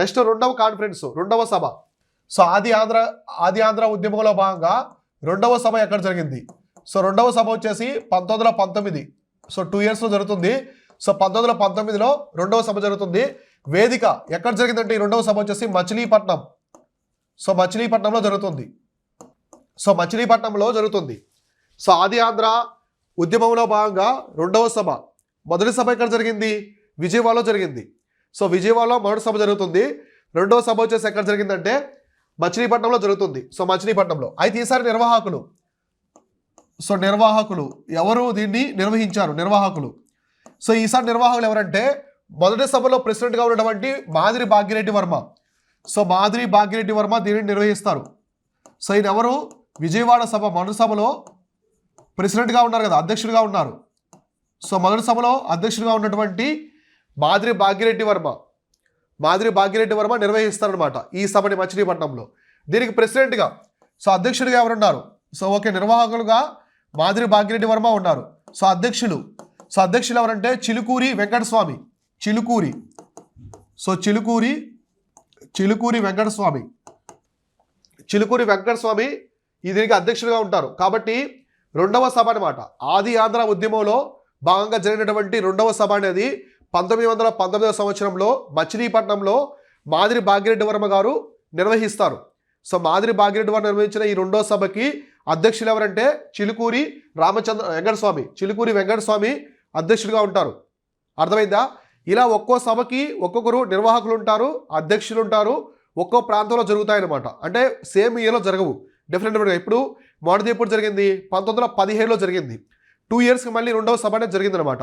Next రెండవ conference రెండవ సభ. So ఆది ఆంధ్ర ఆది ఆంధ్ర ఉద్యమంలో భాగంగా రెండవ సభ ఎక్కడ జరిగింది? సో రెండవ సభ వచ్చేసి పంతొమ్మిది పంతొమ్మిది. సో టూ ఇయర్స్లో జరుగుతుంది. సో పంతొమ్మిది వందల పంతొమ్మిదిలో రెండవ సభ జరుగుతుంది. వేదిక ఎక్కడ జరిగిందంటే ఈ రెండవ సభ వచ్చేసి మచిలీపట్నం. సో మచిలీపట్నంలో జరుగుతుంది. సో మచిలీపట్నంలో జరుగుతుంది. సో ఆది ఆంధ్ర ఉద్యమంలో భాగంగా రెండవ సభ. మొదటి సభ ఎక్కడ జరిగింది? విజయవాడలో జరిగింది. సో విజయవాడలో మొదటి సభ జరుగుతుంది. రెండో సభ వచ్చేసి ఎక్కడ జరిగిందంటే మచిలీపట్నంలో జరుగుతుంది. సో మచిలీపట్నంలో. అయితే ఈసారి నిర్వాహకులు. సో నిర్వాహకులు. ఎవరు దీన్ని నిర్వహించారు? నిర్వాహకులు. సో ఈసారి నిర్వాహకులు ఎవరంటే మొదటి సభలో ప్రెసిడెంట్గా ఉన్నటువంటి మాదిరి భాగ్యరెడ్డి వర్మ. సో మాదిరి భాగ్యరెడ్డి వర్మ దీనిని నిర్వహిస్తారు. సో ఈయన ఎవరు? విజయవాడ సభ మొదటి సభలో ప్రెసిడెంట్గా ఉన్నారు కదా అధ్యక్షుడిగా ఉన్నారు. సో మొదటి సభలో అధ్యక్షుడిగా ఉన్నటువంటి మాదిరి భాగ్యరెడ్డి వర్మ. మాదిరి భాగ్యరెడ్డి వర్మ నిర్వహిస్తారనమాట ఈ సభని మచిలీపట్నంలో. దీనికి ప్రెసిడెంట్గా సో అధ్యక్షుడిగా ఎవరున్నారు? సో ఓకే నిర్వాహకులుగా మాదిరి భాగ్యరెడ్డి వర్మ ఉన్నారు. సో అధ్యక్షులు సో అధ్యక్షులు ఎవరంటే చిలుకూరి వెంకటస్వామి. చిలుకూరి. సో చిలుకూరి చిలుకూరి వెంకటస్వామి. చిలుకూరి వెంకటస్వామి ఈ దీనికి అధ్యక్షుడిగా ఉంటారు. కాబట్టి రెండవ సభ అనమాట ఆది ఆంధ్ర ఉద్యమంలో భాగంగా జరిగినటువంటి రెండవ సభ అనేది పంతొమ్మిది వందల పంతొమ్మిదవ సంవత్సరంలో మచిలీపట్నంలో మాదిరి భాగ్యరెడ్డి వర్మ గారు నిర్వహిస్తారు. సో మాదిరి భాగ్యరెడ్డి వర్మ నిర్వహించిన ఈ రెండో సభకి అధ్యక్షులు ఎవరంటే చిలుకూరి రామచంద్ర వెంకటస్వామి చిలుకూరి వెంకటస్వామి అధ్యక్షుడిగా ఉంటారు. అర్థమైందా? ఇలా ఒక్కో సభకి ఒక్కొక్కరు నిర్వాహకులు ఉంటారు అధ్యక్షులు ఉంటారు ఒక్కో ప్రాంతంలో జరుగుతాయన్నమాట. అంటే సేమ్ ఇయర్లో జరగవు. డిఫరెంట్ డిఫరెంట్గా ఇప్పుడు మొదటిది ఎప్పుడు జరిగింది? పంతొమ్మిది వందల పదిహేడులో జరిగింది. టూ ఇయర్స్కి మళ్ళీ రెండవ సభ అనేది జరిగిందనమాట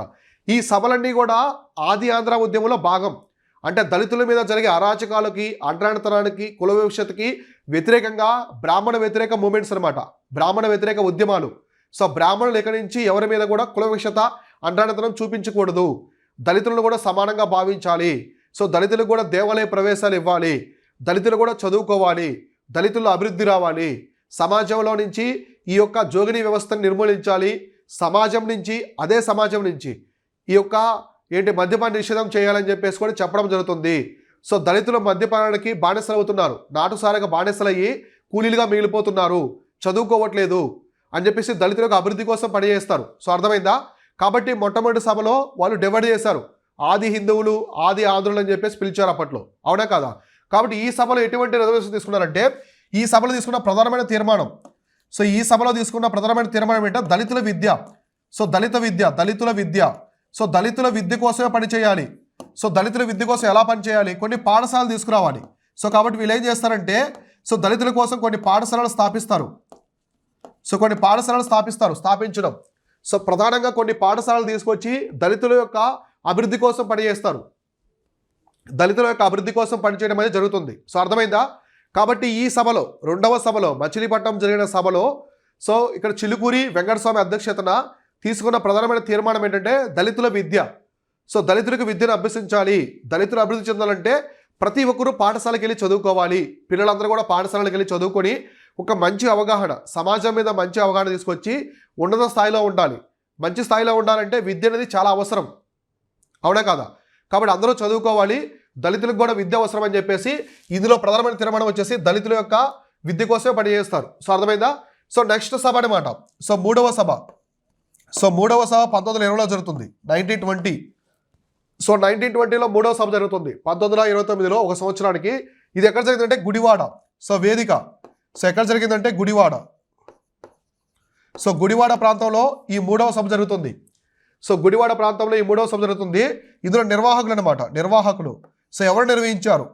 ఈ సభలన్నీ కూడా ఆది ఆంధ్ర ఉద్యమంలో భాగం. అంటే దళితుల మీద జరిగే అరాచకాలకి అండ్రాణతనానికి కుల వివక్షతకి వ్యతిరేకంగా బ్రాహ్మణ వ్యతిరేక మూమెంట్స్ అనమాట బ్రాహ్మణ వ్యతిరేక ఉద్యమాలు. సో బ్రాహ్మణులు ఇక్కడి నుంచి ఎవరి మీద కూడా కుల వివక్షత అంటరానితనం చూపించకూడదు. దళితులను కూడా సమానంగా భావించాలి. సో దళితులకు కూడా దేవాలయ ప్రవేశాలు ఇవ్వాలి. దళితులు కూడా చదువుకోవాలి. దళితుల్లో అభివృద్ధి రావాలి. సమాజంలో నుంచి ఈ యొక్క జోగిని వ్యవస్థను నిర్మూలించాలి. సమాజం నుంచి అదే సమాజం నుంచి ఈ యొక్క ఏంటి మద్యపాన నిషేధం చేయాలని చెప్పేసి కూడా చెప్పడం జరుగుతుంది. సో దళితులు మద్యపానానికి బానిసలు అవుతున్నారు నాటుసారగా బానిసలయ్యి కూలీలుగా మిగిలిపోతున్నారు. చదువుకోవట్లేదు అని చెప్పేసి దళితులకు అభివృద్ధి కోసం పనిచేస్తారు సో అర్థమైందా? కాబట్టి మొట్టమొదటి సభలో వాళ్ళు డివైడ్ చేశారు. ఆది హిందువులు ఆది ఆంధ్రులు అని చెప్పేసి పిలిచారు అప్పట్లో. అవునా కదా? కాబట్టి ఈ సభలో ఎటువంటి రిజర్వేషన్ తీసుకున్నారంటే ఈ సభలో తీసుకున్న ప్రధానమైన తీర్మానం. సో ఈ సభలో తీసుకున్న ప్రధానమైన తీర్మానం ఏంటంటే దళితుల విద్య. సో దళిత విద్య దళితుల విద్య. సో దళితుల విద్య కోసమే పనిచేయాలి సో దళితుల విద్య కోసం ఎలా పనిచేయాలి కొన్ని పాఠశాలలు తీసుకురావాలి. సో కాబట్టి వీళ్ళు ఏం చేస్తారంటే సో దళితుల కోసం కొన్ని పాఠశాలలు స్థాపిస్తారు. సో కొన్ని పాఠశాలలు స్థాపిస్తారు స్థాపించడం. సో ప్రధానంగా కొన్ని పాఠశాలలు తీసుకొచ్చి దళితుల యొక్క అభివృద్ధి కోసం పనిచేస్తారు దళితుల యొక్క అభివృద్ధి కోసం పనిచేయడం అనేది జరుగుతుంది. సో అర్థమైందా? కాబట్టి ఈ సభలో రెండవ సభలో మచిలీపట్నం జరిగిన సభలో సో ఇక్కడ చిలుకూరి వెంకటస్వామి అధ్యక్షతన తీసుకున్న ప్రధానమైన తీర్మానం ఏంటంటే దళితుల విద్య. సో దళితులకు విద్యను అభ్యసించాలి. దళితులు అభివృద్ధి చెందాలంటే ప్రతి ఒక్కరూ పాఠశాలకు వెళ్ళి చదువుకోవాలి. పిల్లలందరూ కూడా పాఠశాలకు వెళ్ళి చదువుకొని ఒక మంచి అవగాహన సమాజం మీద మంచి అవగాహన తీసుకొచ్చి ఉన్నత స్థాయిలో ఉండాలి. మంచి స్థాయిలో ఉండాలంటే విద్య అనేది చాలా అవసరం. అవునా కాదా? కాబట్టి అందరూ చదువుకోవాలి. దళితులకు కూడా విద్య అవసరం అని చెప్పేసి ఇందులో ప్రధానమైన తీర్మానం వచ్చేసి దళితుల యొక్క విద్య కోసమే పనిచేస్తారు. సో అర్థమైందా? సో నెక్స్ట్ సభ అనమాట సో మూడవ సభ. సో మూడవ సభ పంతొమ్మిది వందల ఇరవైలో జరుగుతుంది నైన్టీన్ ట్వంటీ సో నైన్టీన్ ట్వంటీలో మూడవ సభ జరుగుతుంది పంతొమ్మిది వందల ఇరవై తొమ్మిదిలో ఒక సంవత్సరానికి. ఇది ఎక్కడ జరిగిందంటే గుడివాడ. సో వేదిక. సో ఎక్కడ జరిగిందంటే గుడివాడ. సో గుడివాడ ప్రాంతంలో ఈ మూడవ సభ జరుగుతుంది. సో గుడివాడ ప్రాంతంలో ఈ మూడవ సభ జరుగుతుంది. ఇందులో నిర్వాహకులు అనమాట నిర్వాహకులు. సో ఎవరు నిర్వహించారు?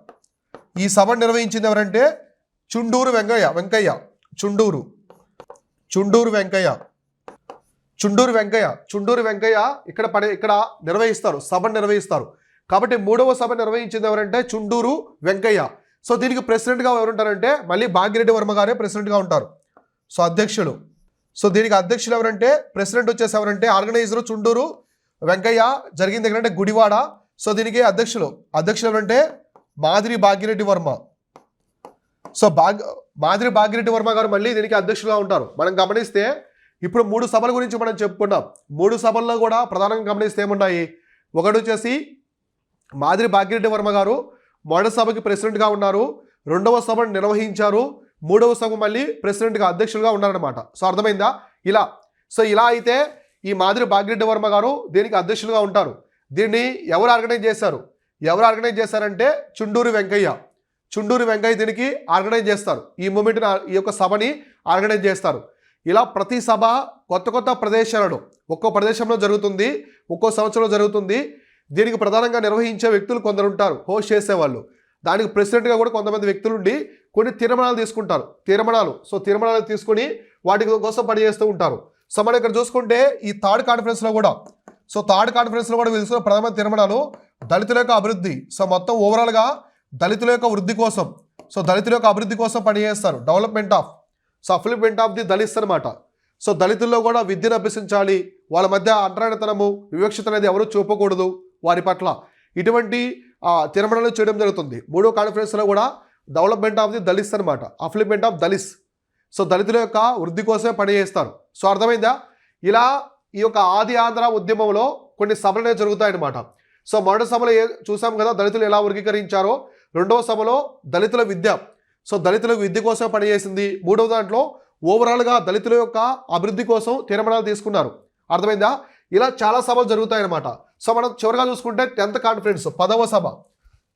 ఈ సభ నిర్వహించింది ఎవరంటే చుండూరు వెంకయ్య వెంకయ్య చుండూరు. చుండూరు వెంకయ్య. చుండూరు వెంకయ్య చుండూరు వెంకయ్య ఇక్కడ పడే ఇక్కడ నిర్వహిస్తారు సభ నిర్వహిస్తారు. కాబట్టి మూడవ సభ నిర్వహించింది ఎవరంటే చుండూరు వెంకయ్య. సో దీనికి ప్రెసిడెంట్గా ఎవరుంటారంటే మళ్ళీ భాగ్యరెడ్డి వర్మ గారే ప్రెసిడెంట్గా ఉంటారు. సో అధ్యక్షులు. సో దీనికి అధ్యక్షులు ఎవరంటే ప్రెసిడెంట్ వచ్చేసి ఎవరంటే ఆర్గనైజర్ చుండూరు వెంకయ్య జరిగింది ఎక్కడంటే గుడివాడ. సో దీనికి అధ్యక్షులు. అధ్యక్షులు ఎవరంటే మాదిరి భాగ్యరెడ్డి వర్మ. సో భాగ్ మాదిరి భాగ్యరెడ్డి వర్మ గారు మళ్ళీ దీనికి అధ్యక్షులుగా ఉంటారు. మనం గమనిస్తే ఇప్పుడు మూడు సభల గురించి మనం చెప్పుకున్నాం మూడు సభల్లో కూడా ప్రధానంగా గమనిస్తే ఏమున్నాయి ఒకటి వచ్చేసి మాదిరి భాగ్యరెడ్డి వర్మ గారు మొదటి సభకి ప్రెసిడెంట్గా ఉన్నారు. రెండవ సభను నిర్వహించారు. మూడవ సభ మళ్ళీ ప్రెసిడెంట్గా అధ్యక్షులుగా ఉన్నారనమాట సో అర్థమైందా? ఇలా. సో ఇలా అయితే ఈ మాదిరి భాగ్యరెడ్డి వర్మ గారు దీనికి అధ్యక్షులుగా ఉంటారు. దీన్ని ఎవరు ఆర్గనైజ్ చేశారు? ఎవరు ఆర్గనైజ్ చేశారంటే చుండూరు వెంకయ్య. చుండూరు వెంకయ్య దీనికి ఆర్గనైజ్ చేస్తారు. ఈ మూమెంట్ని ఈ యొక్క సభని ఆర్గనైజ్ చేస్తారు. ఇలా ప్రతి సభ కొత్త కొత్త ప్రదేశాలలో ఒక్కో ప్రదేశంలో జరుగుతుంది ఒక్కో సంవత్సరంలో జరుగుతుంది. దీనికి ప్రధానంగా నిర్వహించే వ్యక్తులు కొందరు ఉంటారు హోస్ట్ చేసేవాళ్ళు. దానికి ప్రెసిడెంట్గా కూడా కొంతమంది వ్యక్తులు ఉండి కొన్ని తీర్మానాలు తీసుకుంటారు. తీర్మానాలు సో తీర్మానాలు తీసుకొని వాటి కోసం పనిచేస్తూ ఉంటారు. సో మనం ఇక్కడ చూసుకుంటే ఈ థర్డ్ కాన్ఫరెన్స్లో కూడా సో థర్డ్ కాన్ఫరెన్స్లో కూడా తీసుకున్న ప్రధాన తీర్మానాలు దళితుల యొక్క అభివృద్ధి. సో మొత్తం ఓవరాల్గా దళితుల యొక్క వృద్ధి కోసం సో దళితుల యొక్క అభివృద్ధి కోసం పనిచేస్తారు development of so development of the Dalits అనమాట సో దళితుల్లో కూడా విద్యను అభ్యసించాలి. వాళ్ళ మధ్య అంటరానితనము వివక్షత అనేది ఎవరూ చూపకూడదు వారి పట్ల. ఇటువంటి తిరమణలు చేయడం జరుగుతుంది. మూడో కాన్ఫరెన్స్లో కూడా డెవలప్మెంట్ ఆఫ్ ది దళిత్స్ అనమాట అఫ్లిప్మెంట్ ఆఫ్ దళిత్స్ సో దళితుల యొక్క వృద్ధి కోసమే పనిచేస్తారు సో అర్థమైందా? ఇలా ఈ యొక్క ఆది ఆంధ్ర ఉద్యమంలో కొన్ని సభలు అనేవి జరుగుతాయన్నమాట. సో మొదటి సభలో ఏ చూసాం కదా దళితులు ఎలా వర్గీకరించారో. రెండవ సభలో దళితుల విద్య. సో దళితులకు విద్య కోసం పనిచేసింది మూడవ దాంట్లో ఓవరాల్గా దళితుల యొక్క అభివృద్ధి కోసం తీర్మానాలు తీసుకున్నారు. అర్థమైందా? ఇలా చాలా సభలు జరుగుతాయన్నమాట. సో మనం చివరిగా చూసుకుంటే టెన్త్ కాన్ఫరెన్స్ పదవ సభ.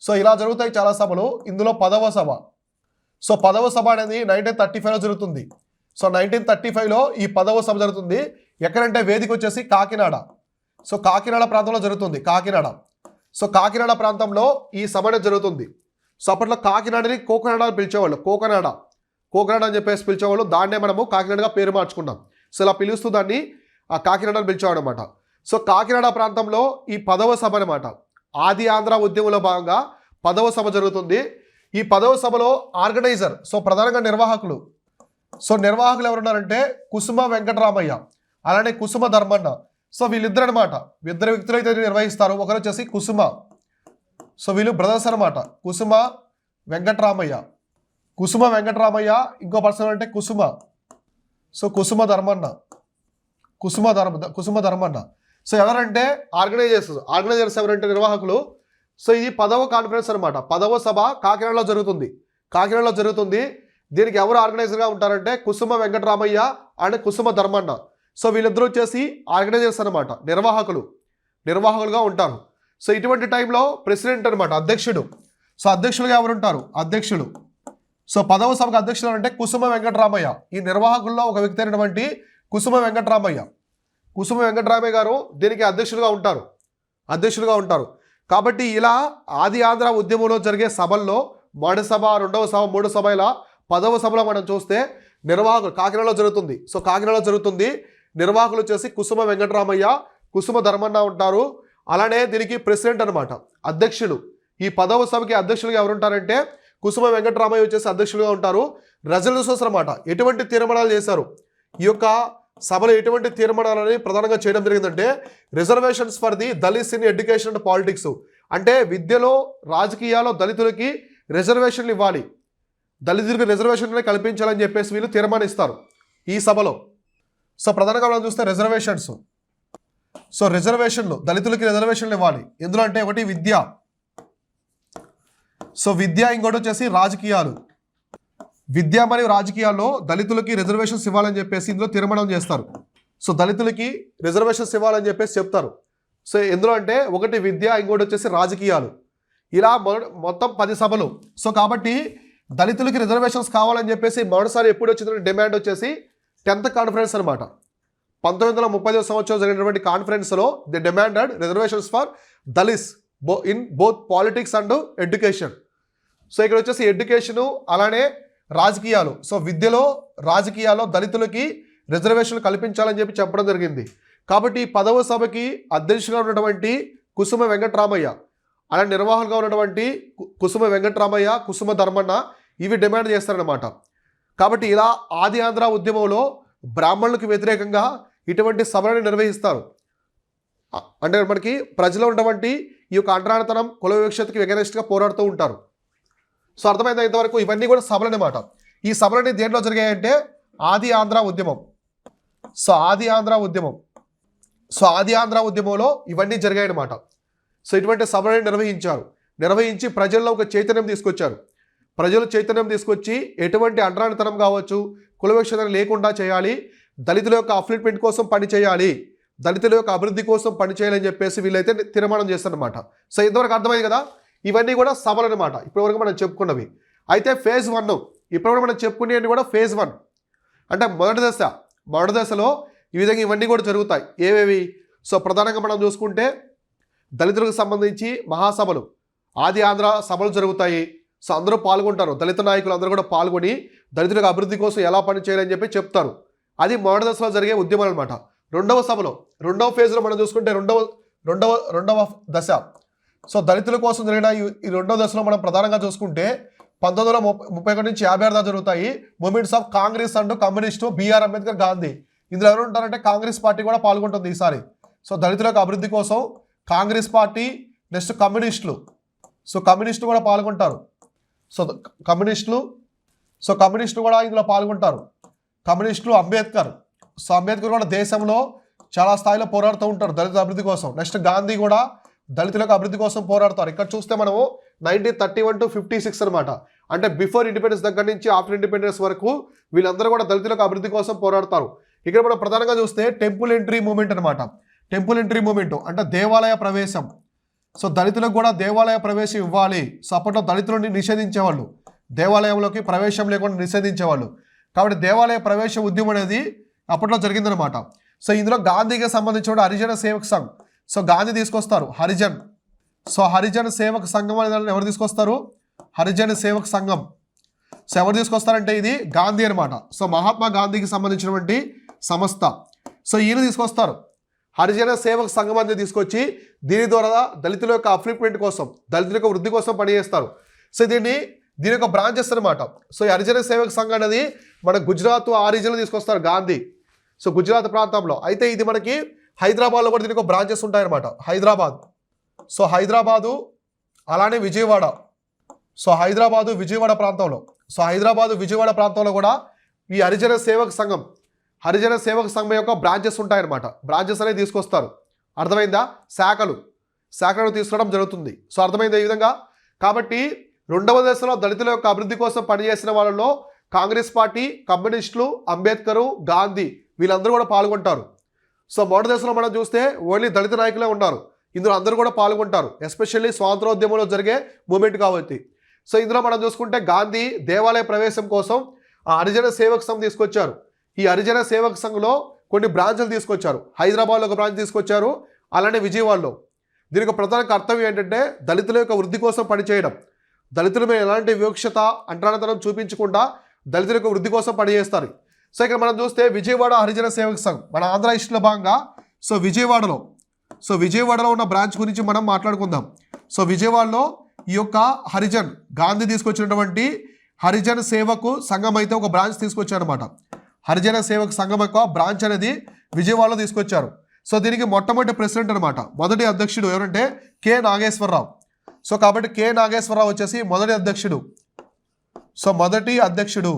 సో ఇలా జరుగుతాయి చాలా సభలు. ఇందులో పదవ సభ. సో పదవ సభ అనేది నైన్టీన్ థర్టీ ఫైవ్లో జరుగుతుంది. సో నైన్టీన్ థర్టీ ఫైవ్లో ఈ పదవ సభ జరుగుతుంది. ఎక్కడంటే వేదిక వచ్చేసి కాకినాడ. సో కాకినాడ ప్రాంతంలో జరుగుతుంది. కాకినాడ. సో కాకినాడ ప్రాంతంలో ఈ సభ అనేది జరుగుతుంది. సో అప్పట్లో కాకినాడని కోకనాడ అని పిలిచేవాళ్ళు. కోకనాడ. కోకనాడ అని చెప్పేసి పిలిచేవాళ్ళు. దాన్నే మనము కాకినాడగా పేరు మార్చుకున్నాం సో ఇలా పిలుస్తూ దాన్ని ఆ కాకినాడ అని పిలిచేవాడు అనమాట సో కాకినాడ ప్రాంతంలో ఈ పదవ సభ అనమాట ఆది ఆంధ్ర ఉద్యమంలో భాగంగా పదవ సభ జరుగుతుంది. ఈ పదవ సభలో ఆర్గనైజర్ సో ప్రధానంగా నిర్వాహకులు. సో నిర్వాహకులు ఎవరున్నారంటే కుసుమ వెంకటరామయ్య అలానే కుసుమ ధర్మన్న. సో వీళ్ళిద్దరు అనమాట ఇద్దరు వ్యక్తులు అయితే నిర్వహిస్తారు. ఒకరు వచ్చేసి కుసుమ. సో వీళ్ళు బ్రదర్స్ అనమాట కుసుమ వెంకటరామయ్య. కుసుమ వెంకటరామయ్య ఇంకో పర్సన్ అంటే కుసుమ. సో కుసుమ ధర్మన్న. కుసుమ ధర్మ కుసుమ ధర్మన్న. సో ఎవరంటే ఆర్గనైజర్స్ ఆర్గనైజర్స్ ఎవరంటే నిర్వాహకులు. సో ఇది పదవ కాన్ఫరెన్స్ అనమాట పదవ సభ కాకినాడలో జరుగుతుంది. కాకినాడలో జరుగుతుంది. దీనికి ఎవరు ఆర్గనైజర్గా ఉంటారంటే కుసుమ వెంకటరామయ్య అండ్ కుసుమ ధర్మన్న. సో వీళ్ళిద్దరూ వచ్చేసి ఆర్గనైజర్స్ అనమాట నిర్వాహకులు. నిర్వాహకులుగా ఉంటారు. సో ఇటువంటి టైంలో ప్రెసిడెంట్ అనమాట అధ్యక్షుడు. సో అధ్యక్షులుగా ఎవరుంటారు? అధ్యక్షుడు. సో పదవ సభకు అధ్యక్షుడు అంటే కుసుమ వెంకటరామయ్య. ఈ నిర్వాహకుల్లో ఒక వ్యక్తి అయినటువంటి కుసుమ వెంకటరామయ్య. కుసుమ వెంకటరామయ్య గారు దీనికి అధ్యక్షులుగా ఉంటారు. అధ్యక్షులుగా ఉంటారు. కాబట్టి ఇలా ఆది ఆంధ్ర ఉద్యమంలో జరిగే సభల్లో మొదటి సభ రెండవ సభ మూడవ సభ ఇలా పదవ సభలో మనం చూస్తే నిర్వాహకులు కాకినాడలో జరుగుతుంది. సో కాకినాడలో జరుగుతుంది నిర్వాహకులు వచ్చేసి కుసుమ వెంకటరామయ్య కుసుమ ధర్మన్న ఉంటారు. అలానే దీనికి ప్రెసిడెంట్ అనమాట అధ్యక్షులు. ఈ పదవ సభకి అధ్యక్షులుగా ఎవరుంటారంటే కుసుమ వెంకటరామయ్య వచ్చేసి అధ్యక్షులుగా ఉంటారు. రెజల్యూషన్స్ అనమాట ఎటువంటి తీర్మానాలు చేశారు? ఈ యొక్క సభలో ఎటువంటి తీర్మానాలని ప్రధానంగా చేయడం జరిగిందంటే reservations for the Dalits in education and politics. అంటే విద్యలో రాజకీయాల్లో దళితులకి రిజర్వేషన్లు ఇవ్వాలి. దళితులకు రిజర్వేషన్లు కల్పించాలని చెప్పేసి వీళ్ళు తీర్మానిస్తారు ఈ సభలో. సో ప్రధానంగా మనం చూస్తే రిజర్వేషన్స్. సో రిజర్వేషన్లు దళితులకి రిజర్వేషన్లు ఇవ్వాలి. ఎందులో అంటే ఒకటి విద్య. సో విద్య ఇంకోటి వచ్చేసి రాజకీయాలు. విద్య మరియు రాజకీయాల్లో దళితులకి రిజర్వేషన్స్ ఇవ్వాలని చెప్పేసి ఇందులో తీర్మానం చేస్తారు. సో దళితులకి రిజర్వేషన్స్ ఇవ్వాలని చెప్పేసి చెప్తారు. సో ఎందులో అంటే ఒకటి విద్య ఇంకోటి వచ్చేసి రాజకీయాలు. ఇలా మొత్తం పది సభలు. సో కాబట్టి దళితులకి రిజర్వేషన్స్ కావాలని చెప్పేసి మొదటిసారి ఎప్పుడు వచ్చిందంటే డిమాండ్ వచ్చేసి టెన్త్ కాన్ఫరెన్స్ అనమాట పంతొమ్మిది వందల ముప్పై సంవత్సరం జరిగినటువంటి కాన్ఫరెన్స్లో the demanded reservations for Dalits bo in both politics and education so ఇక్కడ వచ్చేసి ఎడ్యుకేషను అలానే రాజకీయాలు. సో విద్యలో రాజకీయాల్లో దళితులకి రిజర్వేషన్లు కల్పించాలని చెప్పి చెప్పడం జరిగింది. కాబట్టి పదవ సభకి అధ్యక్షుగా ఉన్నటువంటి కుసుమ వెంకటరామయ్య అలా నిర్వాహకులుగా ఉన్నటువంటి కు- కుసుమ వెంకట్రామయ్య కుసుమ ధర్మన్న ఇవి డిమాండ్ చేస్తారనమాట కాబట్టి ఇలా ఆది ఆంధ్ర ఉద్యమంలో బ్రాహ్మణులకు వ్యతిరేకంగా ఇటువంటి సభలను నిర్వహిస్తారు. అంటే మనకి ప్రజలో ఉన్నటువంటి ఈ యొక్క అంటరాడతనం కుల వివక్షతకి వెగనెస్ట్గా పోరాడుతూ ఉంటారు. సో అర్థమైంది ఇంతవరకు? ఇవన్నీ కూడా సభలు అనమాట ఈ సభలన్నీ దేంట్లో జరిగాయంటే ఆది ఆంధ్ర ఉద్యమం. సో ఆది ఆంధ్ర ఉద్యమం. సో ఆది ఆంధ్ర ఉద్యమంలో ఇవన్నీ జరిగాయన్నమాట సో ఇటువంటి సభలను నిర్వహించారు. నిర్వహించి ప్రజల్లో ఒక చైతన్యం తీసుకొచ్చారు. ప్రజలు చైతన్యం తీసుకొచ్చి ఎటువంటి అంటరానితనం కావచ్చు కులవిక్షణ లేకుండా చేయాలి దళితుల యొక్క అఫ్లిట్మెంట్ కోసం పని చేయాలి. దళితుల యొక్క అభివృద్ధి కోసం పని చేయాలని చెప్పేసి వీళ్ళైతే తీర్మానం చేస్తారనమాట సో ఇంతవరకు అర్థమైంది కదా? ఇవన్నీ కూడా సభలు అనమాట ఇప్పటివరకు మనం చెప్పుకున్నవి. అయితే ఫేజ్ వన్ ఇప్పటివరకు మనం చెప్పుకునేవి కూడా ఫేజ్ వన్ అంటే మొదటి దశ. మొదటి దశలో ఈ విధంగా ఇవన్నీ కూడా జరుగుతాయి. ఏవేవి? సో ప్రధానంగా మనం చూసుకుంటే దళితులకు సంబంధించి మహాసభలు. ఆది ఆంధ్ర సభలు జరుగుతాయి. సో అందరూ పాల్గొంటారు. దళిత నాయకులు అందరూ కూడా పాల్గొని దళితులకు అభివృద్ధి కోసం ఎలా పని చేయాలని చెప్పి చెప్తారు. అది మొదటి దశలో జరిగే ఉద్యమాలు అనమాట రెండవ సభలో రెండవ ఫేజ్లో మనం చూసుకుంటే రెండవ రెండవ రెండవ దశ. సో దళితుల కోసం జరిగిన ఈ- రెండవ దశలో మనం ప్రధానంగా చూసుకుంటే పంతొమ్మిది వందల ముప్పై ముప్పై ఒకటి నుంచి యాభై ఆరు దాకా జరుగుతాయి movements of Congress and communist BR Ambedkar Gandhi. ఇందులో ఎవరు ఉంటారంటే కాంగ్రెస్ పార్టీ కూడా పాల్గొంటుంది ఈసారి. సో దళితుల యొక్క అభివృద్ధి కోసం కాంగ్రెస్ పార్టీ నెక్స్ట్ కమ్యూనిస్టులు. సో కమ్యూనిస్టులు కూడా పాల్గొంటారు. సో కమ్యూనిస్టులు సో కమ్యూనిస్టులు కూడా ఇందులో పాల్గొంటారు. కమ్యూనిస్టులు అంబేద్కర్. సో అంబేద్కర్ కూడా దేశంలో చాలా స్థాయిలో పోరాడుతూ ఉంటారు దళిత అభివృద్ధి కోసం. నెక్స్ట్ గాంధీ కూడా దళితులకు అభివృద్ధి కోసం పోరాడతారు. ఇక్కడ చూస్తే మనము nineteen thirty one to fifty six అనమాట అంటే బిఫోర్ ఇండిపెండెన్స్ దగ్గర నుంచి ఆఫ్టర్ ఇండిపెండెన్స్ వరకు వీళ్ళందరూ కూడా దళితులకు అభివృద్ధి కోసం పోరాడతారు. ఇక్కడ మనం ప్రధానంగా చూస్తే టెంపుల్ ఎంట్రీ మూమెంట్ అనమాట టెంపుల్ ఎంట్రీ మూమెంట్ అంటే దేవాలయ ప్రవేశం. సో దళితులకు కూడా దేవాలయ ప్రవేశం ఇవ్వాలి. సో అప్పట్లో దళితులని నిషేధించేవాళ్ళు. దేవాలయంలోకి ప్రవేశం లేకుండా నిషేధించేవాళ్ళు. కాబట్టి దేవాలయ ప్రవేశ ఉద్యమం అనేది అప్పట్లో జరిగిందనమాట సో ఇందులో గాంధీకి సంబంధించిన హరిజన సేవక్ సంఘ్. సో గాంధీ తీసుకొస్తారు హరిజన్. సో హరిజన సేవక సంఘం అనేది ఎవరు తీసుకొస్తారు? హరిజన సేవక్ సంఘం. సో ఎవరు తీసుకొస్తారంటే ఇది గాంధీ అనమాట సో మహాత్మా గాంధీకి సంబంధించినటువంటి సంస్థ. సో ఈయన తీసుకొస్తారు. హరిజన సేవక సంఘం అనేది తీసుకొచ్చి దీని ద్వారా దళితుల యొక్క అఫ్లిప్మెంట్ కోసం దళితుల యొక్క వృద్ధి కోసం పనిచేస్తారు. సో దీన్ని దీని యొక్క బ్రాంచెస్ అనమాట సో ఈ హరిజన సేవక సంఘం అనేది మన గుజరాత్ ఆ రీజన్లో తీసుకొస్తారు గాంధీ. సో గుజరాత్ ప్రాంతంలో. అయితే ఇది మనకి హైదరాబాద్లో కూడా దీనికి బ్రాంచెస్ ఉంటాయన్నమాట. హైదరాబాద్. సో హైదరాబాదు అలానే విజయవాడ. సో హైదరాబాదు విజయవాడ ప్రాంతంలో. సో హైదరాబాదు విజయవాడ ప్రాంతంలో కూడా ఈ హరిజన సేవక సంఘం హరిజన సేవక సంఘం యొక్క బ్రాంచెస్ ఉంటాయన్నమాట. బ్రాంచెస్ అనేది తీసుకొస్తారు. అర్థమైందా? శాఖలు. శాఖలను తీసుకురావడం జరుగుతుంది. సో అర్థమైంది ఈ విధంగా? కాబట్టి రెండవ దశలో దళితుల యొక్క అభివృద్ధి కోసం పనిచేసిన వాళ్ళలో కాంగ్రెస్ పార్టీ కమ్యూనిస్టులు అంబేద్కరు గాంధీ వీళ్ళందరూ కూడా పాల్గొంటారు. సో మొదటి దశలో మనం చూస్తే ఓన్లీ దళిత నాయకులే ఉన్నారు. ఇందులో అందరూ కూడా పాల్గొంటారు. ఎస్పెషల్లీ స్వాతంత్రోద్యమంలో జరిగే మూమెంట్ కాబట్టి. సో ఇందులో మనం చూసుకుంటే గాంధీ దేవాలయ ప్రవేశం కోసం ఆ హరిజన సేవక సంఘం తీసుకొచ్చారు. ఈ హరిజన సేవక సంఘంలో కొన్ని బ్రాంచ్లు తీసుకొచ్చారు. హైదరాబాద్లో ఒక బ్రాంచ్ తీసుకొచ్చారు. అలానే విజయవాడలో. దీనికి ప్రధాన కర్తవ్యం ఏంటంటే దళితుల యొక్క వృద్ధి కోసం పనిచేయడం. దళితుల మీద ఎలాంటి వివక్షత అంటరానితనం చూపించకుండా దళితుల యొక్క వృద్ధి కోసం పనిచేస్తారు. సో ఇక్కడ మనం చూస్తే విజయవాడ హరిజన సేవక సంఘం మన ఆంధ్ర ఇష్టలో భాగంగా సో విజయవాడలో సో విజయవాడలో ఉన్న బ్రాంచ్ గురించి మనం మాట్లాడుకుందాం. సో విజయవాడలో ఈ యొక్క హరిజన్ గాంధీ తీసుకొచ్చినటువంటి హరిజన్ సేవకు సంఘం అయితే ఒక బ్రాంచ్ తీసుకొచ్చారనమాట హరిజన సేవకు సంఘం యొక్క బ్రాంచ్ అనేది విజయవాడలో తీసుకొచ్చారు. సో దీనికి మొట్టమొదటి ప్రెసిడెంట్ అనమాట మొదటి అధ్యక్షుడు ఎవరంటే కె నాగేశ్వరరావు. సో కాబట్టి కె నాగేశ్వరరావు వచ్చేసి మొదటి అధ్యక్షుడు. సో మొదటి అధ్యక్షుడు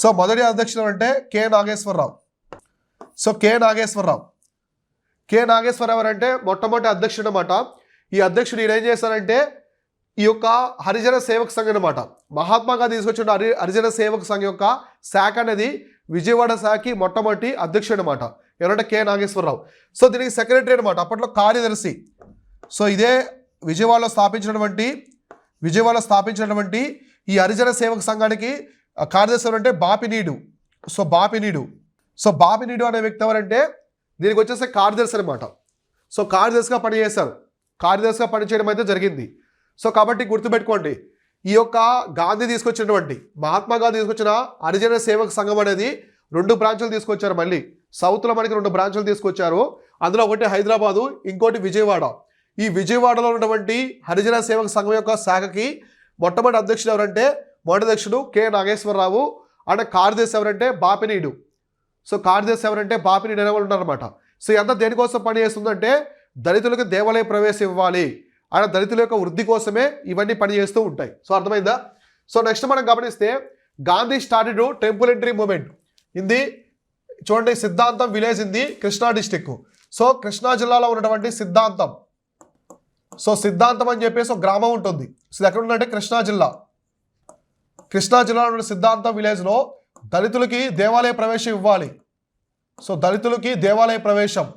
సో మొదటి అధ్యక్షుడు అంటే K Nageswararao. So K Nageswararao. K Nageswararao అంటే మొట్టమొదటి అధ్యక్షుడు అనమాట ఈ అధ్యక్షుడు ఈయన ఏం చేశారంటే ఈ యొక్క హరిజన సేవక సంఘం అనమాట మహాత్మా గాంధీ తీసుకొచ్చిన హరి హరిజన సేవక సంఘం యొక్క శాఖ అనేది విజయవాడ శాఖకి మొట్టమొదటి అధ్యక్షుడు అనమాట ఎవరంటే కె నాగేశ్వరరావు. సో దీనికి సెక్రటరీ అనమాట అప్పట్లో కార్యదర్శి. సో ఇదే విజయవాడలో స్థాపించినటువంటి విజయవాడలో స్థాపించినటువంటి ఈ హరిజన సేవక సంఘానికి కార్యదర్శి ఎవరంటే బాపినీడు. సో బాపినీడు. సో బాపినీడు అనే వ్యక్తి ఎవరంటే దీనికి వచ్చేసి కార్యదర్శి అనమాట సో కార్యదర్శిగా పనిచేశారు కార్యదర్శిగా పనిచేయడం అయితే జరిగింది. సో కాబట్టి గుర్తుపెట్టుకోండి ఈ యొక్క గాంధీ తీసుకొచ్చినటువంటి మహాత్మా గాంధీ తీసుకొచ్చిన హరిజన సేవక సంఘం అనేది రెండు బ్రాంచులు తీసుకొచ్చారు మళ్ళీ. సౌత్లో మనకి రెండు బ్రాంచులు తీసుకొచ్చారు. అందులో ఒకటి హైదరాబాదు ఇంకోటి విజయవాడ. ఈ విజయవాడలో ఉన్నటువంటి హరిజన సేవక సంఘం యొక్క శాఖకి మొట్టమొదటి అధ్యక్షుడు ఎవరంటే మొదటి అధ్యక్షుడు కె నాగేశ్వరరావు అంటే కార్యదర్శి ఎవరంటే బాపినీడు. సో కార్యదర్శి ఎవరంటే బాపినీడు అనే వాళ్ళు ఉన్నారన్నమాట. సో ఎంత దేనికోసం పని చేస్తుందంటే దళితులకు దేవాలయ ప్రవేశం ఇవ్వాలి. ఆయన దళితుల యొక్క వృద్ధి కోసమే ఇవన్నీ పనిచేస్తూ ఉంటాయి. సో అర్థమైందా? సో నెక్స్ట్ మనం గమనిస్తే Gandhi started temple entry movement ఇది చూడండి సిద్ధాంతం విలేజ్ ఇంది కృష్ణా డిస్టిక్ సో కృష్ణా జిల్లాలో ఉన్నటువంటి సిద్ధాంతం. సో సిద్ధాంతం అని చెప్పేసి ఒక గ్రామం ఉంటుంది. సో ఇది ఎక్కడ ఉందంటే కృష్ణా జిల్లా. కృష్ణా జిల్లాలో ఉన్న సిద్ధాంతం విలేజ్లో దళితులకి దేవాలయ ప్రవేశం ఇవ్వాలి. సో దళితులకి దేవాలయ ప్రవేశం.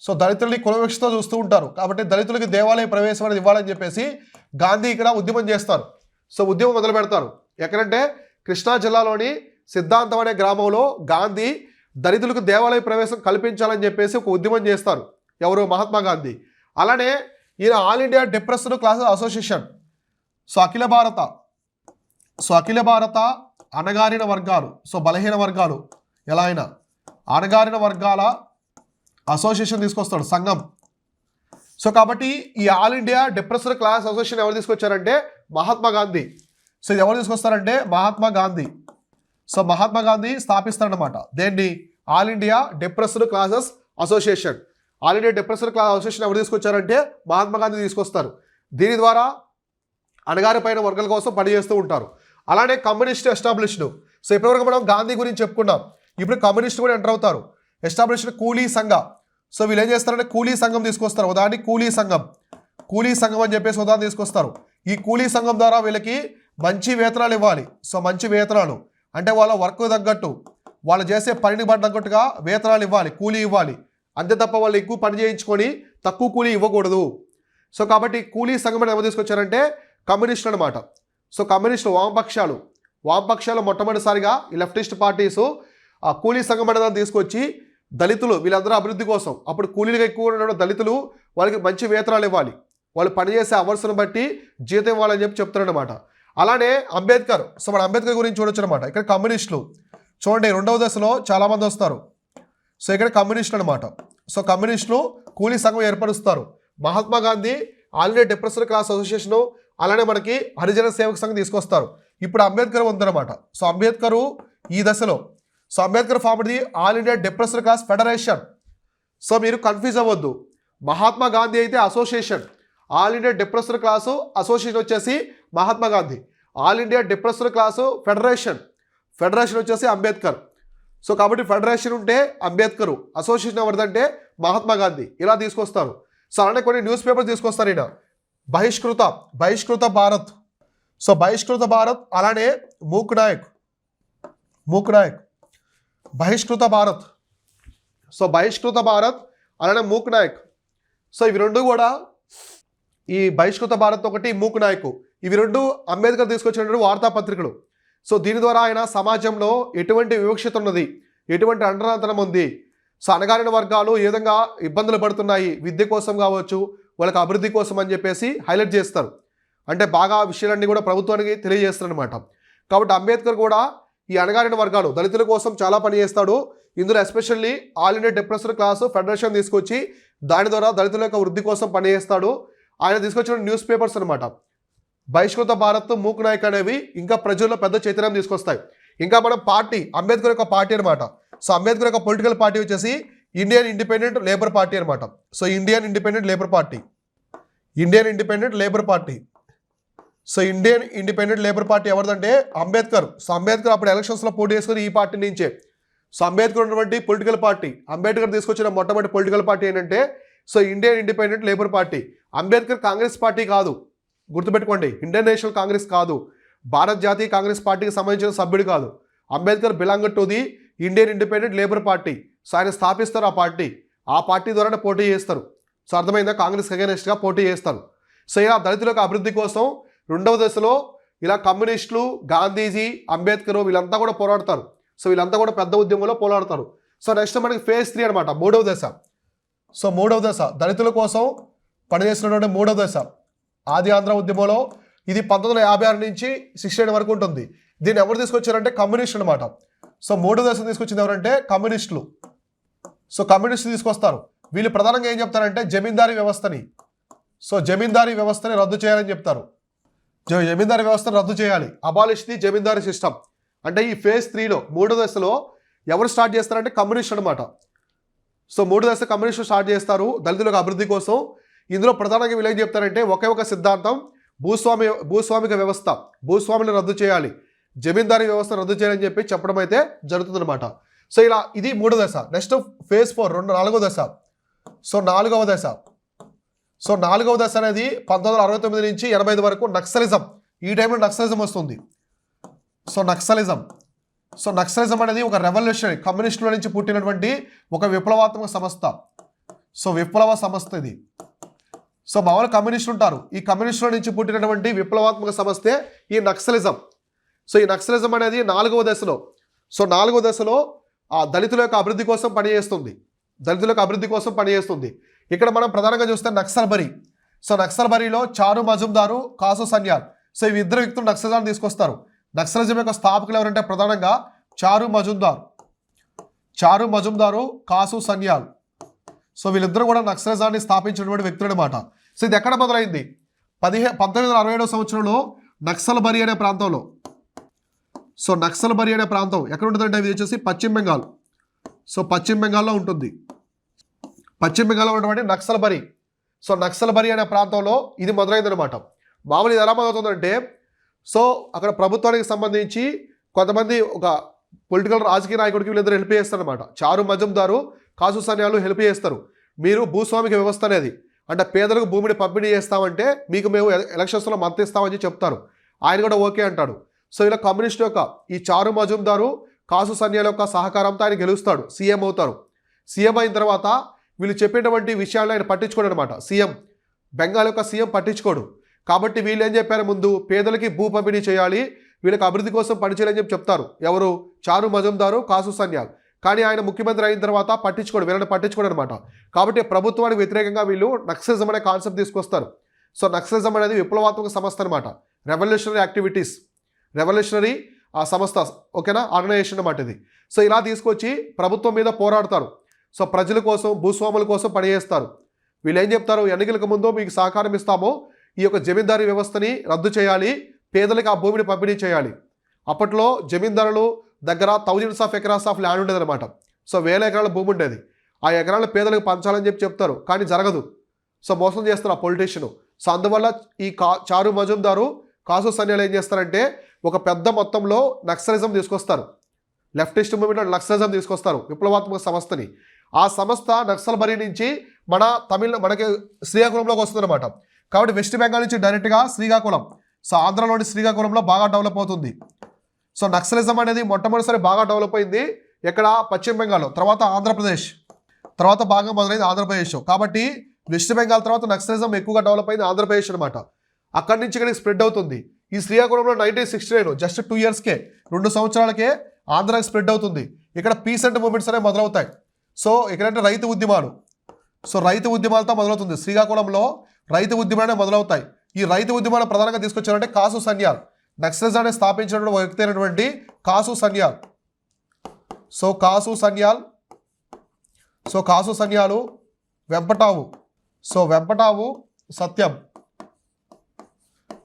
సో దళితులని కులవిక్షతో చూస్తూ ఉంటారు. కాబట్టి దళితులకి దేవాలయ ప్రవేశం అనేది ఇవ్వాలని చెప్పేసి గాంధీ ఇక్కడ ఉద్యమం చేస్తారు. సో ఉద్యమం మొదలు పెడతారు. ఎక్కడంటే కృష్ణా జిల్లాలోని సిద్ధాంతం అనే గ్రామంలో గాంధీ దళితులకు దేవాలయ ప్రవేశం కల్పించాలని చెప్పేసి ఒక ఉద్యమం చేస్తారు. ఎవరు? మహాత్మా గాంధీ. అలానే ఈయన all India depressed classes association. So అఖిల భారత. సో అఖిల భారత అణగారిన వర్గాలు. సో బలహీన వర్గాలు. ఎలా అయినా. అణగారిన వర్గాల అసోసియేషన్ తీసుకొస్తాడు సంఘం. సో కాబట్టి ఈ all India depressed class association ఎవరు తీసుకొచ్చారంటే మహాత్మా గాంధీ. సో ఇది ఎవరు తీసుకొస్తారంటే మహాత్మా గాంధీ. సో మహాత్మా గాంధీ స్థాపిస్తాడనమాట దేన్ని? All India depressed classes association. All India class association ఎవరు తీసుకొచ్చారంటే మహాత్మా గాంధీ తీసుకొస్తారు. దీని ద్వారా అణగారిపోయిన వర్గాల కోసం పనిచేస్తూ ఉంటారు. అలానే కమ్యూనిస్ట్ ఎస్టాబ్లిష్డ్. సో ఇప్పటివరకు మనం గాంధీ గురించి చెప్పుకున్నాం. ఇప్పుడు కమ్యూనిస్ట్ కూడా ఎంటర్ అవుతారు. ఎస్టాబ్లిష్డ్ కూలీ సంఘ. సో వీళ్ళు ఏం చేస్తారంటే కూలీ సంఘం తీసుకొస్తారు. ఉదాహరణ కూలీ సంఘం. కూలీ సంఘం అని చెప్పేసి ఉదాహరణ తీసుకొస్తారు. ఈ కూలీ సంఘం ద్వారా వీళ్ళకి మంచి వేతనాలు ఇవ్వాలి. సో మంచి వేతనాలు. అంటే వాళ్ళ వర్క్ తగ్గట్టు వాళ్ళు చేసే పనిని తగ్గట్టుగా వేతనాలు ఇవ్వాలి. కూలీ ఇవ్వాలి. అంతే తప్ప వాళ్ళు ఎక్కువ పని చేయించుకొని తక్కువ కూలీ ఇవ్వకూడదు. సో కాబట్టి కూలీ సంఘం ఎవరు తీసుకొచ్చారంటే కమ్యూనిస్ట్ అనమాట సో కమ్యూనిస్టులు వామపక్షాలు. వామపక్షాలు మొట్టమొదటిసారిగా ఈ లెఫ్టిస్ట్ పార్టీస్ ఆ కూలీ సంఘం అనేది తీసుకొచ్చి దళితులు వీళ్ళందరూ అభివృద్ధి కోసం అప్పుడు కూలీలుగా ఎక్కువ ఉన్న దళితులు వాళ్ళకి మంచి వేతనాలు ఇవ్వాలి. వాళ్ళు పనిచేసే అవర్స్ను బట్టి జీతం ఇవ్వాలని చెప్పి చెప్తారనమాట అలానే అంబేద్కర్ సో మన అంబేద్కర్ గురించి చూడొచ్చు అనమాట ఇక్కడ కమ్యూనిస్టులు. చూడండి రెండవ దశలో చాలామంది వస్తారు. సో ఇక్కడ కమ్యూనిస్టులు అనమాట సో కమ్యూనిస్టులు కూలీ సంఘం ఏర్పరుస్తారు. Mahatma Gandhi already depression class association అలానే మనకి హరిజన సేవక సంఘం తీసుకొస్తారు. ఇప్పుడు అంబేద్కర్ ఉందన్నమాట. సో అంబేద్కర్ ఈ దశలో. So Ambedkar formed the all India depression class federation so మీరు కన్ఫ్యూజ్ అవ్వద్దు. మహాత్మా గాంధీ అయితే association all India depression class association వచ్చేసి Mahatma Gandhi. All India depression class federation federation వచ్చేసి అంబేద్కర్. సో కాబట్టి ఫెడరేషన్ ఉంటే అంబేద్కర్ అసోసియేషన్ ఎవరిదంటే మహాత్మా గాంధీ. ఇలా తీసుకొస్తారు. సో అలానే కొన్ని న్యూస్ పేపర్స్ తీసుకొస్తారు ఈయన. బహిష్కృత బహిష్కృత భారత్. సో బహిష్కృత భారత్ అలానే మూక్ నాయక్. మూక్ నాయక్. బహిష్కృత భారత్. సో బహిష్కృత భారత్ అలానే మూక్ నాయక్. సో ఇవి రెండు కూడా ఈ బహిష్కృత భారత్ ఒకటి మూక్ నాయక్. ఇవి రెండు అంబేద్కర్ తీసుకొచ్చినటువంటి వార్తాపత్రికలు. సో దీని ద్వారా ఆయన సమాజంలో ఎటువంటి వివక్షత ఉన్నది? ఎటువంటి అండరాంతరం ఉంది? సో అణగారిన వర్గాలు ఏ విధంగా ఇబ్బందులు పడుతున్నాయి? విద్య కోసం కావచ్చు వాళ్ళకి అభివృద్ధి కోసం అని చెప్పేసి హైలైట్ చేస్తారు. అంటే బాగా విషయాలన్నీ కూడా ప్రభుత్వానికి తెలియజేస్తారనమాట కాబట్టి అంబేద్కర్ కూడా ఈ అణగారిన వర్గాలు దళితుల కోసం చాలా పని చేస్తాడు. ఇందులో especially all India depression class federation తీసుకొచ్చి దాని ద్వారా దళితుల యొక్క వృద్ధి కోసం పనిచేస్తాడు ఆయన తీసుకొచ్చిన న్యూస్ పేపర్స్ అనమాట బహిష్కృత భారత్ మూక్ నాయక్ అనేవి ఇంకా ప్రజల్లో పెద్ద చైతన్యం తీసుకొస్తాయి. ఇంకా మనం పార్టీ అంబేద్కర్ యొక్క పార్టీ అనమాట సో అంబేద్కర్ యొక్క పొలిటికల్ పార్టీ వచ్చేసి ఇండియన్ ఇండిపెండెంట్ లేబర్ పార్టీ అనమాట so Indian independent labour party. Indian independent labour party. So Indian independent labour party ఎవరిదంటే Ambedkar. So Ambedkar అప్పుడు ఎలక్షన్స్లో పోటీ చేసుకుని ఈ పార్టీ నుంచే. సో అంబేద్కర్ ఉన్నటువంటి పొలిటికల్ పార్టీ అంబేద్కర్ తీసుకొచ్చిన మొట్టమొదటి పొలిటికల్ పార్టీ ఏంటంటే so Indian independent labour party. Ambedkar Congress party కాదు. గుర్తుపెట్టుకోండి ఇండియన్ నేషనల్ కాంగ్రెస్ కాదు. భారత్ జాతీయ కాంగ్రెస్ పార్టీకి సంబంధించిన సభ్యుడు కాదు. Ambedkar belong to the Indian independent labour party. So ఆయన స్థాపిస్తారు ఆ పార్టీ. ఆ పార్టీ ద్వారానే పోటీ చేస్తారు. సో అర్థమైందా? కాంగ్రెస్ అగేనెస్ట్గా పోటీ చేస్తారు. సో ఇలా దళితులకు అభివృద్ధి కోసం రెండవ దశలో ఇలా కమ్యూనిస్టులు గాంధీజీ అంబేద్కర్ వీళ్ళంతా కూడా పోరాడతారు. సో వీళ్ళంతా కూడా పెద్ద ఉద్యమంలో పోరాడతారు. సో నెక్స్ట్ మనకి ఫేజ్ త్రీ అనమాట మూడవ దశ. సో మూడవ దశ దళితుల కోసం పనిచేసినటువంటి మూడవ దశ. ఆది ఆంధ్ర ఉద్యమంలో ఇది పంతొమ్మిది వందల యాభై ఆరు నుంచి సిక్స్టీ ఎయిట్ వరకు ఉంటుంది. దీన్ని ఎవరు తీసుకొచ్చారంటే కమ్యూనిస్ట్ అనమాట సో మూడో దశ తీసుకొచ్చింది ఎవరంటే కమ్యూనిస్టులు. సో కమ్యూనిస్టులు తీసుకొస్తారు. వీళ్ళు ప్రధానంగా ఏం చెప్తారంటే జమీందారీ వ్యవస్థని. సో జమీందారీ వ్యవస్థని రద్దు చేయాలని చెప్తారు. జ- జమీందారీ వ్యవస్థను రద్దు చేయాలి. అబాలిష్ ది జమీందారీ సిస్టమ్ అంటే ఈ ఫేజ్ త్రీలో మూడో దశలో ఎవరు స్టార్ట్ చేస్తారంటే కమ్యూనిస్ట్ అనమాట సో మూడు దశ కమ్యూనిస్టులు స్టార్ట్ చేస్తారు. దళితులకు అభివృద్ధి కోసం ఇందులో ప్రధానంగా వీళ్ళు ఏం చెప్తారంటే ఒకే ఒక సిద్ధాంతం భూస్వామి భూస్వామిక వ్యవస్థ భూస్వామిని రద్దు చేయాలి జమీందారీ వ్యవస్థ రద్దు చేయాలని చెప్పి చెప్పడం అయితే జరుగుతుందన్నమాట. సో ఇలా ఇది మూడో దశ. నెక్స్ట్ ఫేజ్ ఫోర్ రెండు నాలుగో దశ. సో నాలుగవ దశ. సో నాలుగవ దశ అనేది పంతొమ్మిది అరవై తొమ్మిది నుంచి ఎనభై ఐదు వరకు నక్సలిజం. ఈ టైంలో నక్సలిజం వస్తుంది. So naxalism. సో నక్సలిజం అనేది ఒక రెవల్యూషనరీ కమ్యూనిస్టుల నుంచి పుట్టినటువంటి ఒక విప్లవాత్మక సంస్థ. సో విప్లవ సంస్థ ఇది. సో మామూలు కమ్యూనిస్టులు ఉంటారు. ఈ కమ్యూనిస్టుల నుంచి పుట్టినటువంటి విప్లవాత్మక సంస్థే ఈ నక్సలిజం. సో ఈ నక్సలిజం అనేది నాలుగవ దశలో. సో నాలుగవ దశలో ఆ దళితుల యొక్క అభివృద్ధి కోసం పనిచేస్తుంది. దళితుల యొక్క అభివృద్ధి కోసం పనిచేస్తుంది. ఇక్కడ మనం ప్రధానంగా చూస్తే నక్సల్బరి. సో నక్సల్బరిలో చారు మజుందారు కాసు సన్యాల్. సో ఇవి ఇద్దరు వ్యక్తులు నక్సలిజాన్ని తీసుకొస్తారు. నక్సలిజం యొక్క స్థాపకులు ఎవరంటే ప్రధానంగా చారు మజుందార్. చారు మజుందారు కాసు సన్యాల్. సో వీళ్ళిద్దరూ కూడా నక్సలిజాన్ని స్థాపించినటువంటి వ్యక్తులనమాట సో ఇది ఎక్కడ మొదలైంది? పదిహే పంతొమ్మిది వందల అరవై ఏడవ సంవత్సరంలో నక్సల్బరి అనే ప్రాంతంలో. సో నక్సల్బరి అనే ప్రాంతం ఎక్కడ ఉంటుందంటే ఇది వచ్చేసి పశ్చిమ బెంగాల్. సో పశ్చిమ బెంగాల్లో ఉంటుంది. పశ్చిమ బెంగాల్లో ఉన్నటువంటి నక్సల్బరి సో నక్సల్బరి అనే ప్రాంతంలో ఇది మొదలైందనమాట మామూలు ఇది ఎలా మొదలవుతుందంటే సో అక్కడ ప్రభుత్వానికి సంబంధించి కొంతమంది ఒక పొలిటికల్ రాజకీయ నాయకుడికి వీళ్ళిద్దరు హెల్ప్ చేస్తారనమాట చారు మజందారు కాసు సన్యాలు హెల్ప్ చేస్తారు. మీరు భూస్వామిక వ్యవస్థ అనేది అంటే పేదలకు భూమిని పంపిణీ చేస్తామంటే మీకు మేము ఎలక్షన్స్లో మద్దతు ఇస్తామని చెప్తారు. ఆయన కూడా ఓకే అంటాడు. సో ఇలా కమ్యూనిస్ట్ యొక్క ఈ చారు మజుందారు కాసు సన్యాల యొక్క సహకారంతో ఆయన గెలుస్తాడు. సీఎం అవుతారు. సీఎం అయిన తర్వాత వీళ్ళు చెప్పేటువంటి విషయాలను ఆయన పట్టించుకోడు అనమాట సీఎం బెంగాల్ యొక్క సీఎం పట్టించుకోడు. కాబట్టి వీళ్ళు ఏం చెప్పారు ముందు? పేదలకి భూ పంపిణీ చేయాలి. వీళ్ళకి అభివృద్ధి కోసం పనిచేయాలని చెప్పి చెప్తారు. ఎవరు? చారు మజుందారు కాసు సన్యాల్. కానీ ఆయన ముఖ్యమంత్రి అయిన తర్వాత పట్టించుకోడు వీళ్ళని పట్టించుకోడు అనమాట కాబట్టి ప్రభుత్వానికి వ్యతిరేకంగా వీళ్ళు నక్సలిజం అనే కాన్సెప్ట్ తీసుకొస్తారు. సో నక్సలిజం అనేది విప్లవాత్మక సంస్థ అనమాట రెవల్యూషనరీ యాక్టివిటీస్ రెవల్యూషనరీ ఆ సంస్థ. ఓకేనా? ఆర్గనైజేషన్ అన్నమాట ఇది. సో ఇలా తీసుకొచ్చి ప్రభుత్వం మీద పోరాడతారు. సో ప్రజల కోసం భూస్వాముల కోసం పనిచేస్తారు. వీళ్ళు ఏం చెప్తారు? ఎన్నికలకు ముందు మీకు సహకారం ఇస్తామో. ఈ యొక్క జమీందారీ వ్యవస్థని రద్దు చేయాలి. పేదలకు ఆ భూమిని పంపిణీ చేయాలి. అప్పట్లో జమీందారులు దగ్గర thousands of acres of land ఉండేది అనమాట సో వేల ఎకరాల భూమి ఉండేది. ఆ ఎకరాల పేదలకు పంచాలని చెప్పి చెప్తారు కానీ జరగదు. సో మోసం చేస్తారు ఆ పొలిటీషియన్ సో అందువల్ల ఈ కా చారు మజుందారు కాసు సన్యాలు ఏం చేస్తారంటే ఒక పెద్ద మొత్తంలో నక్సలిజం తీసుకొస్తారు. లెఫ్టిస్ట్ మూవ్మెంట్ నక్సలిజం తీసుకొస్తారు విప్లవాత్మక సంస్థని. ఆ సంస్థ నక్సల్బరి నుంచి మన తమిళ మనకి శ్రీకాకుళంలోకి వస్తుందన్నమాట. కాబట్టి వెస్ట్ బెంగాల్ నుంచి డైరెక్ట్గా శ్రీకాకుళం. సో ఆంధ్రలోని శ్రీకాకుళంలో బాగా డెవలప్ అవుతుంది. సో నక్సలిజం అనేది మొట్టమొదటిసారి బాగా డెవలప్ అయింది ఎక్కడ? పశ్చిమ బెంగాల్ తర్వాత ఆంధ్రప్రదేశ్. తర్వాత బాగా మొదలైంది ఆంధ్రప్రదేశ్. కాబట్టి వెస్ట్ బెంగాల్ తర్వాత నక్సలిజం ఎక్కువగా డెవలప్ అయింది ఆంధ్రప్రదేశ్ అనమాట అక్కడి నుంచి ఇక్కడికి స్ప్రెడ్ అవుతుంది. ఈ శ్రీకాకుళంలో nineteen sixty nine just two ఇయర్స్కే రెండు సంవత్సరాలకే ఆంధ్రాకి స్ప్రెడ్ అవుతుంది. ఇక్కడ పీసెంట్ మూమెంట్స్ అనేవి మొదలవుతాయి. సో ఇక్కడంటే రైతు ఉద్యమాలు. సో రైతు ఉద్యమాలతో మొదలవుతుంది. శ్రీకాకుళంలో రైతు ఉద్యమాలే మొదలవుతాయి. ఈ రైతు ఉద్యమాలు ప్రధానంగా తీసుకొచ్చారంటే కాసు సన్యాల్. నక్సలిజాన్ని స్థాపించినటువంటి ఒక వ్యక్తి అయినటువంటి కాసు Sanyal. So Kanu Sanyal so Kanu Sanyal Vempatapu. So Vempatapu Satyam.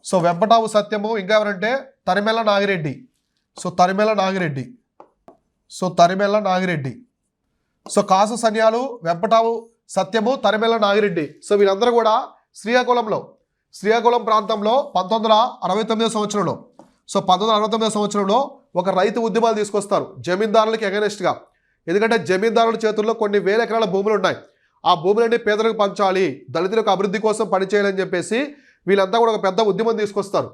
So Vempatapu Satyam ఇంకా ఎవరంటే Tarimela Nagireddy. So Tarimela Nagireddy. So Tarimela Nagireddy. So Kanu Sanyal Vempatapu Satyam Tarimela Nagireddy. So వీళ్ళందరూ కూడా శ్రీకాకుళంలో. శ్రీకాకుళం ప్రాంతంలో పంతొమ్మిది వందల అరవై తొమ్మిదో సంవత్సరంలో. సో పంతొమ్మిది వందల అరవై తొమ్మిదో సంవత్సరంలో ఒక రైతు ఉద్యమాలు తీసుకొస్తారు జమీందారులకి ఎగనెస్ట్గా. ఎందుకంటే జమీందారుల చేతుల్లో కొన్ని వేల ఎకరాల భూములు ఉన్నాయి. ఆ భూములన్నీ పేదలకు పంచాలి దళితులకు అభివృద్ధి కోసం పనిచేయాలని చెప్పేసి వీళ్ళంతా కూడా ఒక పెద్ద ఉద్యమం తీసుకొస్తారు.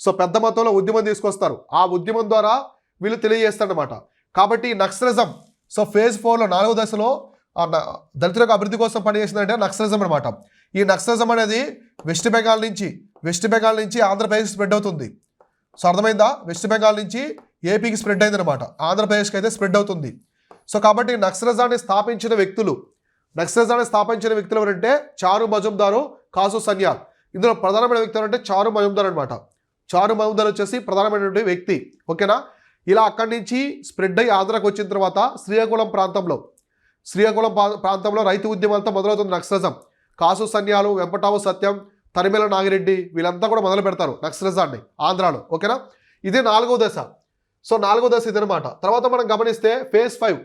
సో పెద్ద మొత్తంలో ఉద్యమం తీసుకొస్తారు. ఆ ఉద్యమం ద్వారా వీళ్ళు తెలియజేస్తారనమాట కాబట్టి నక్సలిజం సో ఫేజ్ ఫోర్లో నాలుగో దశలో న- దళితులకు అభివృద్ధి కోసం పనిచేసిందంటే నక్సలిజం అనమాట ఈ నక్సలిజం అనేది వెస్ట్ బెంగాల్ నుంచి వెస్ట్ బెంగాల్ నుంచి ఆంధ్రప్రదేశ్ స్ప్రెడ్ అవుతుంది. సో అర్థమైందా? వెస్ట్ బెంగాల్ నుంచి ఏపీకి స్ప్రెడ్ అయిందనమాట ఆంధ్రప్రదేశ్కి అయితే స్ప్రెడ్ అవుతుంది. సో కాబట్టి నక్సలజాన్ని స్థాపించిన వ్యక్తులు నక్సలజాన్ని స్థాపించిన వ్యక్తులు ఎవరంటే చారు మజుందారు కాసు సన్యాల్. ఇందులో ప్రధానమైన వ్యక్తి ఎవరంటే చారు మజుందార్ అనమాట చారు మజుందార్ వచ్చేసి ప్రధానమైనటువంటి వ్యక్తి. ఓకేనా? ఇలా అక్కడి నుంచి స్ప్రెడ్ అయ్యి ఆంధ్రాకి వచ్చిన తర్వాత శ్రీకాకుళం ప్రాంతంలో శ్రీకాకుళం ప్రా- ప్రాంతంలో రైతు ఉద్యమాలతో మొదలవుతుంది నక్సలిజం. కాసు సన్యాలు వెంపటావు సత్యం తరిమేల నాగిరెడ్డి వీళ్ళంతా కూడా మొదలు పెడతారు నక్సలిజాన్ని ఆంధ్రాలో. ఓకేనా? ఇది నాలుగవ దశ. సో నాలుగవ దశ ఇదనమాట తర్వాత మనం గమనిస్తే ఫేజ్ ఫైవ్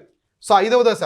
సో ఐదవ దశ.